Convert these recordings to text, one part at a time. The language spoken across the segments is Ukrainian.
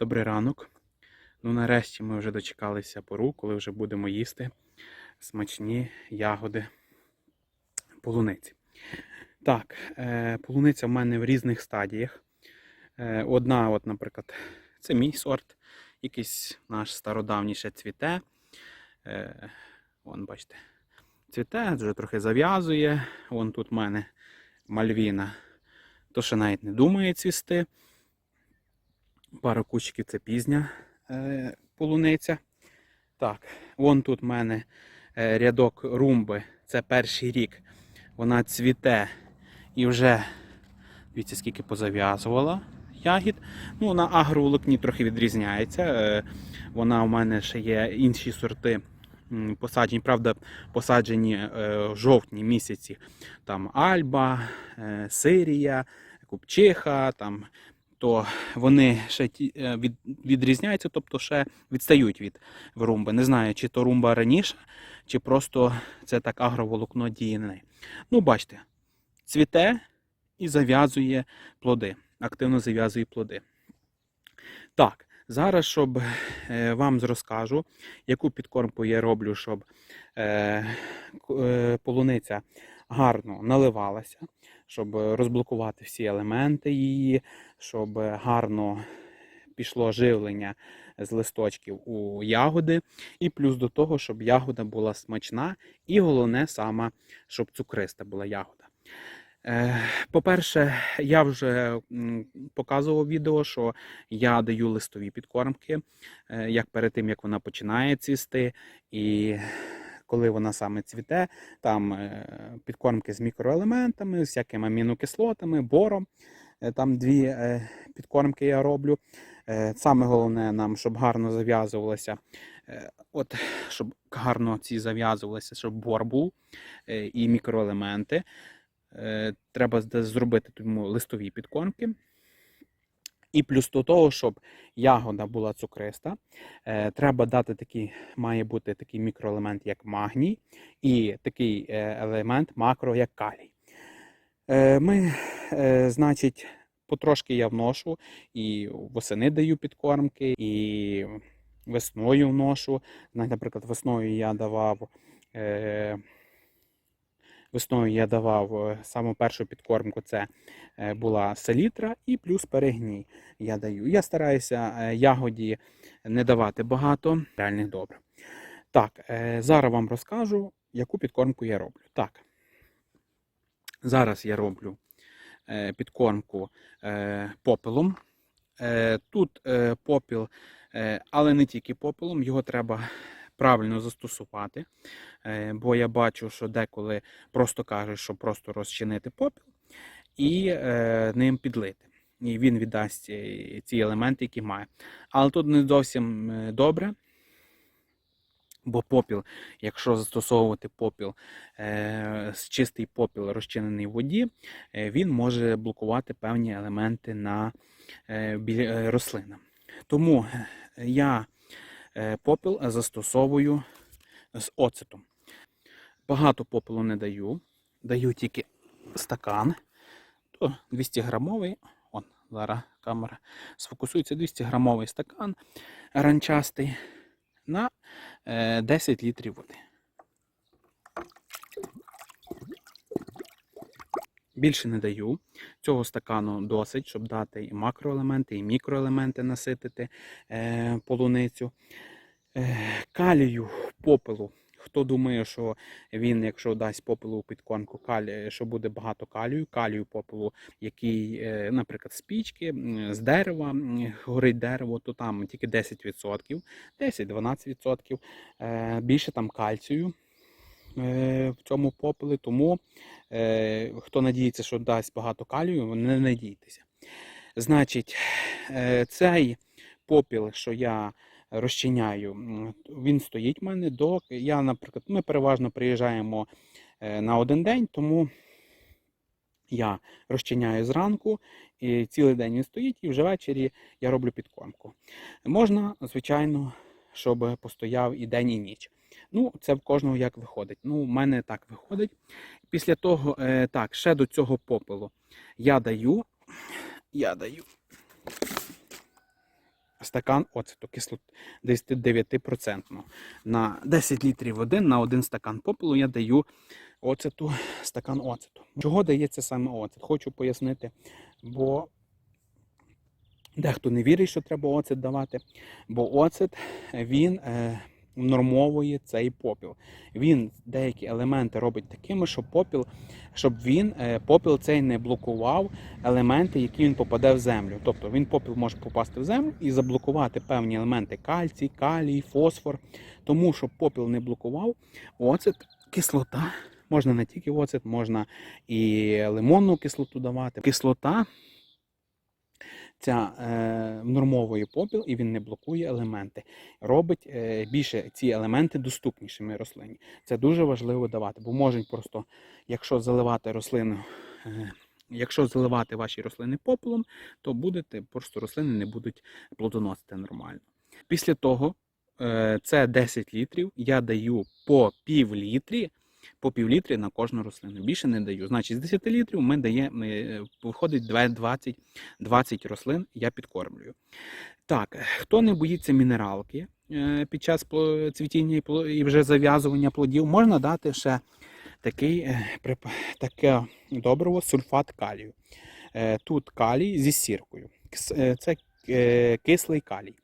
Добрий ранок. Ну, нарешті ми вже дочекалися пору, коли вже будемо їсти смачні ягоди полуниці. Так, е, полуниця в мене в різних стадіях. Е, одна, от, наприклад, це мій сорт, якийсь наш стародавній цвіте. Е, вон, бачите, цвіте, вже трохи зав'язує. Вон тут в мене мальвіна, то ще навіть не думає цвісти. Пара кущиків це пізня е, полуниця. Так, вон тут в мене е, рядок румби. Це перший рік. Вона цвіте і вже, дивіться, скільки позав'язувала ягід. Ну, на агроволокні трохи відрізняється. Е, вона у мене ще є інші сорти м, посаджені. Правда, посаджені е, в жовтні місяці. Там Альба, Сирія, Купчиха, там то вони ще е, від, відрізняються, тобто ще відстають від румби. Не знаю, чи то румба раніше, чи просто це так агроволокно неї. Ну, бачите, цвіте і зав'язує плоди, активно зав'язує плоди. Так, зараз, щоб е, вам розкажу, яку підкормку я роблю, щоб е, е, полуниця гарно наливалася, щоб розблокувати всі елементи її, щоб гарно пішло живлення з листочків у ягоди, і плюс до того, щоб ягода була смачна, і головне саме, щоб цукриста була ягода. Е, По-перше, я вже показував відео, що я даю листові підкормки, е, як перед тим, як вона починає цвісти, і коли вона саме цвіте, там е, підкормки з мікроелементами, з всякими амінокислотами, бором. Там дві підкормки я роблю. Саме головне нам, щоб гарно зав'язувалося, от, щоб гарно ці зав'язувалися, щоб бор був і мікроелементи. Е, Треба зробити тому листові підкормки. І плюс до того, щоб ягода була цукриста, е, треба дати такий, має бути такий мікроелемент, як магній, і такий е, елемент макро, як калій. Ми, значить, потрошки я вношу, і восени даю підкормки, і весною вношу. Наприклад, весною я давав. Весною я давав е, саму першу підкормку, це е, була селітра і плюс перегній я даю. Я стараюся е, ягоді не давати багато реальних добрив. Так, зараз вам розкажу, яку підкормку я роблю. Так, зараз я роблю підкормку попелом. Тут попіл, але не тільки попелом, його треба правильно застосувати. Е, Бо я бачу, що деколи просто кажуть, що просто розчинити попіл і е, ним підлити. І він віддасть е, ці елементи, які має. Але тут не зовсім добре. Бо попіл, якщо застосовувати попіл, чистий попіл розчинений в воді, він може блокувати певні елементи на е, білі- е, рослина. Тому я попіл застосовую з оцетом. Багато попелу не даю, даю тільки стакан, то 200 грамовий. Он, зараз камера сфокусується 200 грамовий стакан ранчастий на е, 10 літрів води. Більше не даю. Цього стакану досить, щоб дати і макроелементи, і мікроелементи наситити е, полуницю. Е, калію попелу. Хто думає, що він, якщо дасть попелу у підкормку, калі, що буде багато калію, калію попелу, який, е, наприклад, з пічки, з дерева, горить дерево, то там тільки 10%, 10-12%. Е, Більше там кальцію в цьому попелі, тому е, хто надіється, що дасть багато калію, не надійтеся. Значить, е, цей попіл, що я розчиняю, він стоїть в мене до. Я, наприклад, ми переважно приїжджаємо е, на один день, тому я розчиняю зранку, і цілий день він стоїть, і вже ввечері я роблю підкормку. Можна, звичайно, щоб постояв і день, і ніч. Ну, це в кожного як виходить. Ну, в мене так виходить. Після того, е, так, ще до цього попелу я даю, я даю стакан оцету кислот 9%. На 10 літрів води на один стакан попелу я даю оцету, стакан оцету. Чого дається саме оцет? Хочу пояснити, бо дехто не вірить, що треба оцет давати, бо оцет він е, нормовує цей попіл. Він деякі елементи робить такими, щоб попіл, щоб він е, попіл цей не блокував елементи, які він попаде в землю. Тобто він попіл може попасти в землю і заблокувати певні елементи кальцій, калій, фосфор. Тому щоб попіл не блокував, оцет, кислота. Можна не тільки оцет, можна і лимонну кислоту давати. Кислота ця е, нормовує попіл і він не блокує елементи. Робить е, більше ці елементи доступнішими рослині. Це дуже важливо давати, бо можуть просто, якщо заливати рослину. Е, Якщо заливати ваші рослини попелом, то будете просто рослини не будуть плодоносити нормально. Після того е, це 10 літрів. Я даю по пів літрі, по пів літрі на кожну рослину. Більше не даю. Значить, з 10 літрів ми даємо, е, виходить 20, 20 рослин, я підкормлюю. Так, хто не боїться мінералки е, під час цвітіння і вже зав'язування плодів, можна дати ще такий, е, таке добриво сульфат калію. Тут калій зі сіркою. Це кислий калій.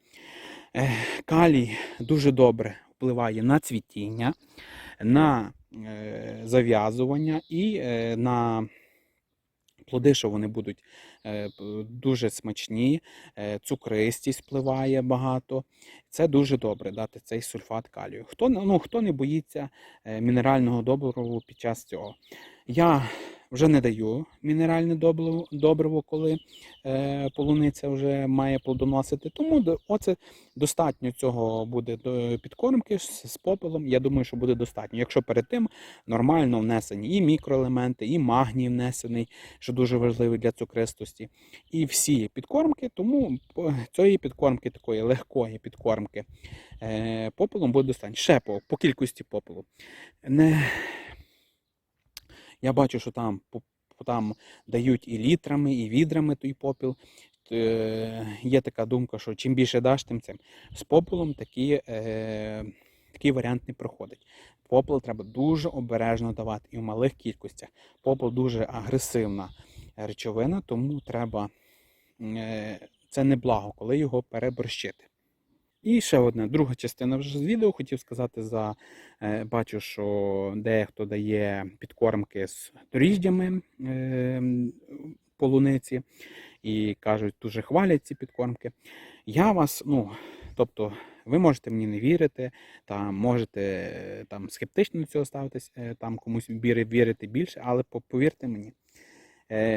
Калій дуже добре впливає на цвітіння, на е, зав'язування і е, на плоди, що вони будуть е, дуже смачні, цукристість впливає багато. Це дуже добре дати цей сульфат калію. Хто, ну, хто не боїться мінерального добриву під час цього? Я вже не даю мінеральне добриво, коли е, полуниця вже має плодоносити. Тому оце достатньо цього буде до підкормки з, з попелом. Я думаю, що буде достатньо. Якщо перед тим нормально внесені і мікроелементи, і магній внесений, що дуже важливий для цукристості, і всі підкормки, тому цієї підкормки, такої легкої підкормки е, попелом буде достатньо. Ще по, по кількості попелу. Не... Я бачу, що там, там дають і літрами, і відрами той попіл. Є така думка, що чим більше даш, тим цим. З попелом такі, е, такий варіант не проходить. Попел треба дуже обережно давати і в малих кількостях. Попел дуже агресивна речовина, тому треба е, це не благо, коли його переборщити. І ще одна друга частина вже з відео. Хотів сказати за е, бачу, що дехто дає підкормки з дріждями е, полуниці і кажуть, дуже хвалять ці підкормки. Я вас, ну, тобто, ви можете мені не вірити, там можете е, там скептично до цього ставитись, е, там комусь вірити більше, але повірте мені.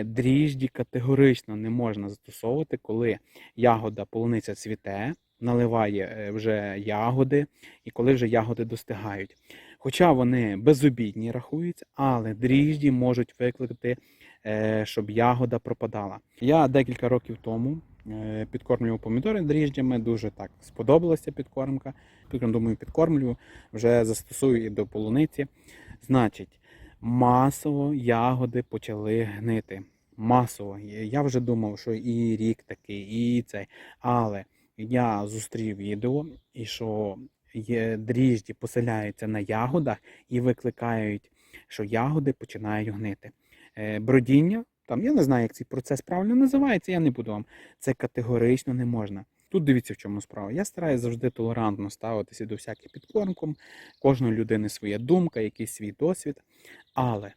Дріжджі категорично не можна застосовувати, коли ягода полуниця цвіте, наливає е, вже ягоди, і коли вже ягоди достигають. Хоча вони безобідні рахуються, але дріжджі можуть викликати, е, щоб ягода пропадала. Я декілька років тому е, підкормлював помідори дріжджами, дуже так сподобалася підкормка. Підкорм, Думаю, підкормлюю, вже застосую і до полуниці. Значить, масово ягоди почали гнити. Масово. Я вже думав, що і рік такий, і цей. Але я зустрів відео, і що є дріжджі поселяються на ягодах і викликають, що ягоди починають гнити. Е, Бродіння, там я не знаю, як цей процес правильно називається, я не буду вам. Це категорично не можна. Тут дивіться, в чому справа. Я стараюся завжди толерантно ставитися до всяких підкормком. Кожної людини своя думка, якийсь свій досвід. Але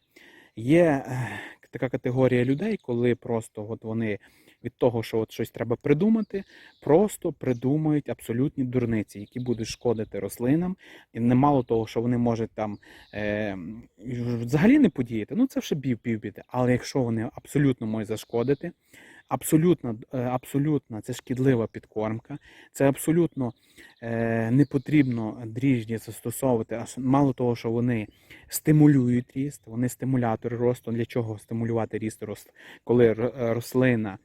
є е, така категорія людей, коли просто от вони від того, що от щось треба придумати, просто придумають абсолютні дурниці, які будуть шкодити рослинам. І немало того, що вони можуть там е, взагалі не подіяти, ну це вже пів півбіди. Але якщо вони абсолютно можуть зашкодити, абсолютно, е, абсолютно це шкідлива підкормка, це абсолютно е, не потрібно дріжджі застосовувати. Аж мало того, що вони стимулюють ріст, вони стимулятори росту. Для чого стимулювати ріст коли е, рослина,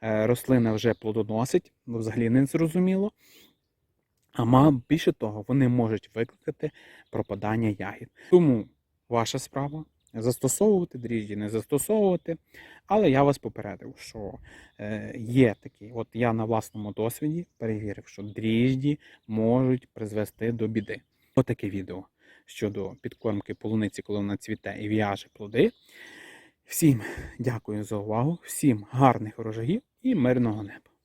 рослина вже плодоносить, ну, взагалі не зрозуміло. А ма- більше того, вони можуть викликати пропадання ягід. Тому ваша справа застосовувати дріжджі, не застосовувати. Але я вас попередив, що е, є такі. От я на власному досвіді перевірив, що дріжджі можуть призвести до біди. Отаке відео щодо підкормки полуниці, коли вона цвіте і в'яже плоди. Всім дякую за увагу, всім гарних урожаїв і мирного неба.